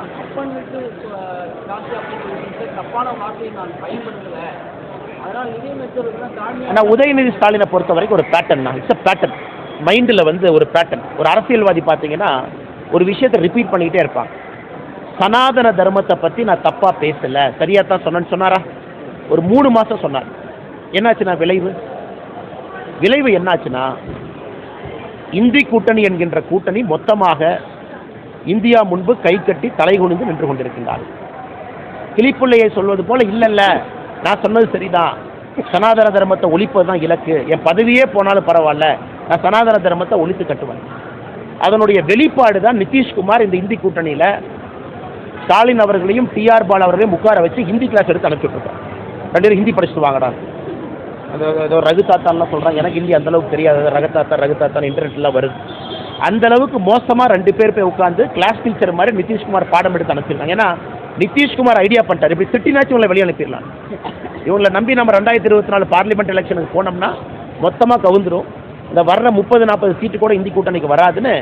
அப்பன் காசு அப்படின்னு தப்பான வார்த்தையை நான் பயன்படுத்தலை. ஆனால் உதயநிதி ஸ்டாலினை பொறுத்த வரைக்கும் ஒரு பேட்டர்ன் தான் இட்ஸ் அ பேட்டர்ன் மைண்டில் வந்து ஒரு பேட்டர்ன் ஒரு அரசியல்வாதி பார்த்தீங்கன்னா ஒரு விஷயத்தை ரிப்பீட் பண்ணிக்கிட்டே இருப்பாங்க. சனாதன தர்மத்தை பற்றி நான் தப்பாக பேசலை. சரியாக தான் சொன்னேன்னு சொன்னாரா? ஒரு மூணு மாதம் சொன்னார். என்னாச்சுன்னா விளைவு? விளைவு என்னாச்சுன்னா இந்தி கூட்டணி என்கின்ற கூட்டணி மொத்தமாக இந்தியா முன்பு கை கட்டி தலை குனிந்து நின்று கொண்டிருக்கின்றார். கிளிப்புள்ளையை சொல்வது போல இல்லைல்ல நான் சொன்னது சரிதான். சனாதன தர்மத்தை ஒழிப்பது தான் இலக்கு. என் பதவியே போனாலும் பரவாயில்ல. நான் சனாதன தர்மத்தை ஒழித்து கட்டுவேன். அதனுடைய வெளிப்பாடு தான் நிதிஷ்குமார் இந்த இந்தி கூட்டணியில் ஸ்டாலின் அவர்களையும் டிஆர் பால் அவர்களையும் உட்கார வச்சு ஹிந்தி கிளாஸ் எடுத்து அனுப்பிச்சுட்ருக்கோம் ரெண்டு பேரும் ஹிந்தி படிச்சுட்டு வாங்கடா. அது ஏதோ ரகு தாத்தான்லாம் சொல்கிறாங்க எனக்கு ஹிந்தி அந்த அளவுக்கு தெரியாது. ரகு தாத்தா ரகு தாத்தான் இன்டர்நெட்லாம் வருது. அந்த அளவுக்கு மோசமாக ரெண்டு பேர் போய் உட்காந்து கிளாஸ் டீச்சர் மாதிரி நிதிஷ்குமார் பாடம் எடுத்து அனுப்பிச்சிருக்காங்க ஏன்னா நிதிஷ்குமார் ஐடியா பண்ணிட்டார். இப்படி திட்டினாச்சும் இவங்களை வெளியே அனுப்பிடலாம். இவங்களை நம்பி நம்ம ரெண்டாயிரத்தி இருபத்தி நாலு பார்லிமெண்ட் எலெக்ஷனுக்கு போனோம்னா மொத்தமாக கவுந்துடும் இந்த வர்ற முப்பது நாற்பது சீட்டு கூட இந்தி கூட்டணிக்கு வராதுன்னு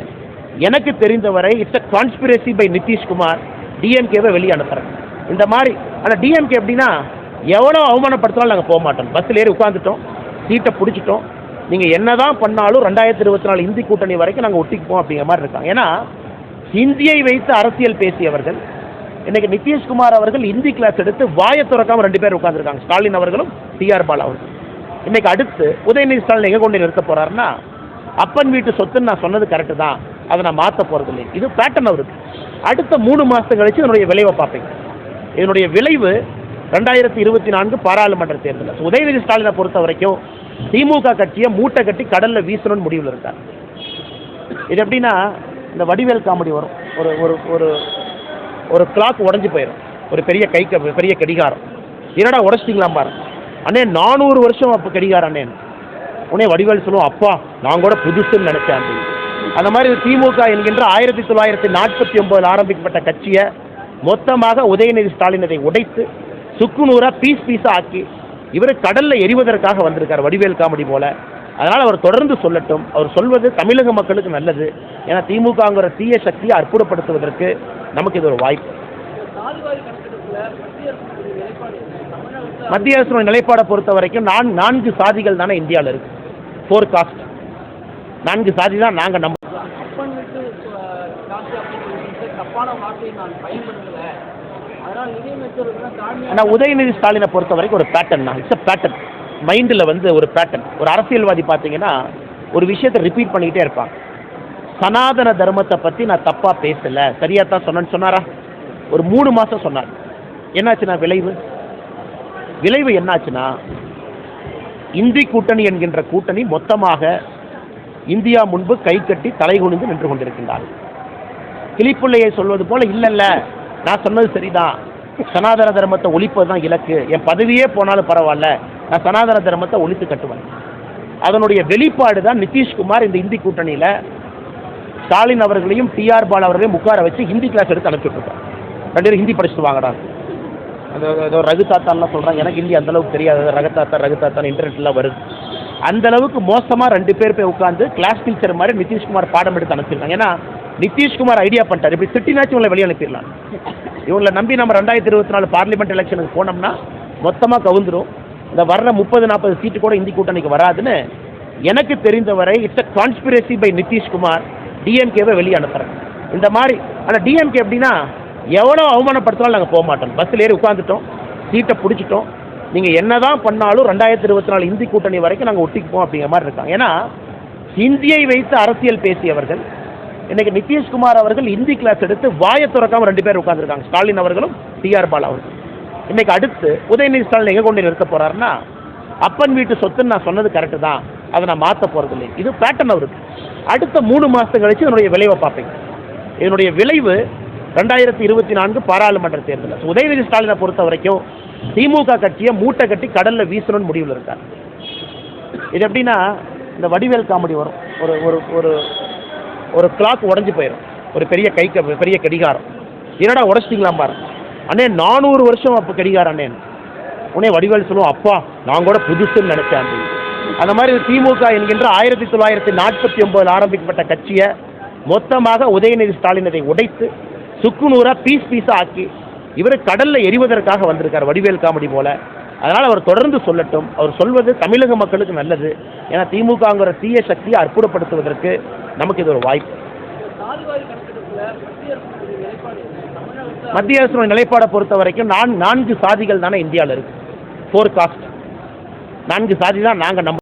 எனக்கு தெரிந்தவரை it's a conspiracy by Nitish Kumar டிஎம்கேவை வெளியே அனுப்புகிறேன் இந்த மாதிரி ஆனால் டிஎம்கே எப்படின்னா எவ்வளோ அவமானப்படுத்தினாலும் நாங்கள் போக மாட்டோம். பஸ்ஸில் ஏறி உட்காந்துட்டோம் சீட்டை பிடிச்சிட்டோம். நீங்கள் என்ன தான் பண்ணாலும் ரெண்டாயிரத்தி இருபத்தி நாலு இந்தி கூட்டணி வரைக்கும் நாங்கள் ஒட்டிக்குவோம் அப்படிங்கிற மாதிரி இருக்காங்க. ஏன்னா ஹிந்தியை வைத்து அரசியல் பேசியவர்கள் இன்னைக்கு நிதிஷ்குமார் அவர்கள் ஹிந்தி கிளாஸ் எடுத்து வாயை திறக்காம ரெண்டு பேர் உட்காந்துருக்காங்க ஸ்டாலின் அவர்களும் டிஆர் பாலா அவர்களும். இன்னைக்கு அடுத்து உதயநிதி ஸ்டாலின் எங்கே கொண்டு நிறுத்த போறாருன்னா அப்பன் வீட்டு சொத்துன்னு நான் சொன்னது கரெக்டு தான். அதை நான் மாற்ற போகிறது இல்லை இது பேட்டர்ன் அவருக்கு. அடுத்த மூணு மாதம் கழிச்சு இதனுடைய விளைவை பார்ப்பீங்க இதனுடைய விளைவு ரெண்டாயிரத்தி இருபத்தி நான்கு பாராளுமன்ற தேர்தல். உதயநிதி ஸ்டாலினை பொறுத்த வரைக்கும் திமுக கட்சியை மூட்டை கட்டி கடலில் வீசணும்னு முடிவில் இருக்கார். இது எப்படின்னா இந்த வடிவேல் காமெடி வரும். ஒரு ஒரு ஒரு ஒரு கிளாக் உடஞ்சி போயிடும் ஒரு பெரிய கை க- பெரிய கடிகாரம். என்னடா உடச்சிட்டிங்களாம் பாரு. அண்ணே நானூறு வருஷம் அப்போ கடிகாரம் அண்ணே. உடனே வடிவேல் சொல்லுவோம் அப்பா நான் கூட புதுசுன்னு நினச்சேன். அந்த மாதிரி திமுக என்கின்ற ஆயிரத்தி தொள்ளாயிரத்தி நாற்பத்தி ஒன்பதில் ஆரம்பிக்கப்பட்ட கட்சியை மொத்தமாக உதயநிதி ஸ்டாலின் இதை உடைத்து சுக்குநூறாக பீஸ் பீஸாக ஆக்கி இவர் கடல்ல எரிவதற்காக வந்திருக்கார் வடிவேல் காமெடி போல அதனால் அவர் தொடர்ந்து சொல்லட்டும் அவர் சொல்வது தமிழக மக்களுக்கு நல்லது ஏன்னா திமுகங்கிற தீய சக்தியை அற்புதப்படுத்துவதற்கு நமக்கு இது ஒரு வாய்ப்பு மத்திய அரசு நிலைப்பாடை பொறுத்த வரைக்கும் நான் நான்கு சாதிகள் தானே இந்தியாவில் இருக்கு ஃபோர் காஸ்ட் நான்கு சாதி தான் நாங்கள் நம்ம ஆனால் உதயநிதி ஸ்டாலினை பொறுத்த வரைக்கும் ஒரு பேட்டர்ன் தான். இட்ஸ் அ பேட்டர்ன் மைண்டில் வந்து ஒரு பேட்டர்ன் ஒரு அரசியல்வாதி பார்த்தீங்கன்னா ஒரு விஷயத்தை ரிப்பீட் பண்ணிக்கிட்டே இருப்பாங்க. சனாதன தர்மத்தை பற்றி நான் தப்பாக பேசலை. சரியாக தான் சொன்னேன்னு சொன்னாரா? ஒரு மூணு மாதம் சொன்னார். என்னாச்சுன்னா விளைவு? விளைவு என்னாச்சுன்னா இந்தி கூட்டணி என்கின்ற கூட்டணி மொத்தமாக இந்தியா முன்பு கை கட்டி தலை குனிந்து நின்று கொண்டிருக்கின்றார் கிளிப்புள்ளையை சொல்வது போல இல்லைல்ல நான் சொன்னது சரிதான். சனாதன தர்மத்தை ஒழிப்பது தான் இலக்கு. என் பதவியே போனாலும் பரவாயில்ல. நான் சனாதன தர்மத்தை ஒழித்து கட்டுவேன். அதனுடைய வெளிப்பாடு தான் நிதிஷ்குமார் இந்த இந்தி கூட்டணியில் ஸ்டாலின் அவர்களையும் டிஆர் பால் அவர்களையும் உட்கார வச்சு ஹிந்தி கிளாஸ் எடுத்து அனுப்பிச்சுட்ருக்கோம் ரெண்டு பேரும் ஹிந்தி படிச்சுட்டு வாங்கடா. அந்த ஏதோ ரகு தாத்தான்லாம் சொல்கிறாங்க எனக்கு ஹிந்தி அந்த அளவுக்கு தெரியாது. ரகு தாத்தா ரகு தாத்தான் இன்டர்நெட்லாம் வருது. அந்த அளவுக்கு மோசமாக ரெண்டு பேர் போய் உட்காந்து கிளாஸ் டீச்சர் மாதிரி நிதிஷ்குமார் பாடம் எடுத்து அனுப்பிச்சிருக்காங்க. ஏன்னா நிதிஷ்குமார் ஐடியா பண்ணிட்டார். இப்படி திட்டினாச்சும் இவங்களை வெளியே அனுப்பிடலாம். இவங்களை நம்பி நம்ம ரெண்டாயிரத்தி இருபத்தி நாலு பார்லிமெண்ட் எலெக்ஷனுக்கு போனோம்னா மொத்தமாக கவுந்துடும் இந்த வர்ற முப்பது நாற்பது சீட்டு கூட இந்தி கூட்டணிக்கு வராதுன்னு எனக்கு தெரிந்தவரை it's a conspiracy by Nitish Kumar டிஎம்கேவை வெளியே அனுப்புகிறேன் இந்த மாதிரி ஆனால் டிஎம்கே எப்படின்னா எவ்வளோ அவமானப்படுத்தினாலும் நாங்கள் போக மாட்டோம். பஸ்ஸில் ஏறி உட்காந்துட்டோம் சீட்டை பிடிச்சிட்டோம். நீங்கள் என்ன தான் பண்ணாலும் ரெண்டாயிரத்தி இருபத்தி நாலு இந்தி கூட்டணி வரைக்கும் நாங்கள் ஒட்டிக்குப்போம் அப்படிங்கிற மாதிரி இருக்காங்க. ஏன்னா ஹிந்தியை வைத்து அரசியல் பேசியவர்கள் இன்னைக்கு நிதிஷ்குமார் அவர்கள் இந்தி கிளாஸ் எடுத்து வாயை திறக்காம ரெண்டு பேர் உட்காந்துருக்காங்க ஸ்டாலின் அவர்களும் டிஆர் பாலா அவர்களும். இன்னைக்கு அடுத்து உதயநிதி ஸ்டாலின் எங்கே கொண்டு நிறுத்த போறாருன்னா அப்பன் வீட்டு சொத்துன்னு நான் சொன்னது கரெக்டு தான். அதை நான் மாற்ற போகிறது இல்லை இது பேட்டர்ன் அவருக்கு. அடுத்த மூணு மாதம் கழிச்சு இதனுடைய விளைவை பார்ப்பீங்க. இதனுடைய விளைவு ரெண்டாயிரத்தி இருபத்தி நான்கு பாராளுமன்ற தேர்தலில் உதயநிதி ஸ்டாலினை பொறுத்த வரைக்கும் திமுக கட்சியை மூட்டை கட்டி கடலில் வீசணும்னு முடிவில் இருக்கார். இது எப்படின்னா இந்த வடிவேல் காமெடி வரும். ஒரு ஒரு ஒரு ஒரு கிளாக் உடஞ்சி போயிடும் ஒரு பெரிய கை க- பெரிய கடிகாரம். என்னடா உடச்சிட்டிங்களாம் பாரு. அண்ணே நானூறு வருஷம் அப்போ கடிகாரம் அண்ணே. உடனே வடிவேல் சொல்லுவோம் அப்பா நான் கூட புதுசுன்னு நினைச்சேன் அந்த மாதிரி திமுக என்கின்ற ஆயிரத்தி தொள்ளாயிரத்தி நாற்பத்தி ஒன்பதில் ஆரம்பிக்கப்பட்ட கட்சியை மொத்தமாக உதயநிதி ஸ்டாலின் உடைத்து சுக்கு நூறா பீஸ் பீஸாக ஆக்கி இவர் கடலில் எரிவதற்காக வந்திருக்கார் வடிவேல் காமெடி போல. அதனால் அவர் தொடர்ந்து சொல்லட்டும். அவர் சொல்வது தமிழக மக்களுக்கு நல்லது. ஏன்னா திமுகங்கிற தீய சக்தியை அற்புதப்படுத்துவதற்கு நமக்கு இது ஒரு வாய்ப்பு. மத்திய அரசு நிலைப்பாடை பொறுத்த வரைக்கும் நான் நான்கு சாதிகள் தானே இந்தியாவில் இருக்கு. ஃபோர் காஸ்ட் நான்கு சாதி தான் நாங்கள் நம்ம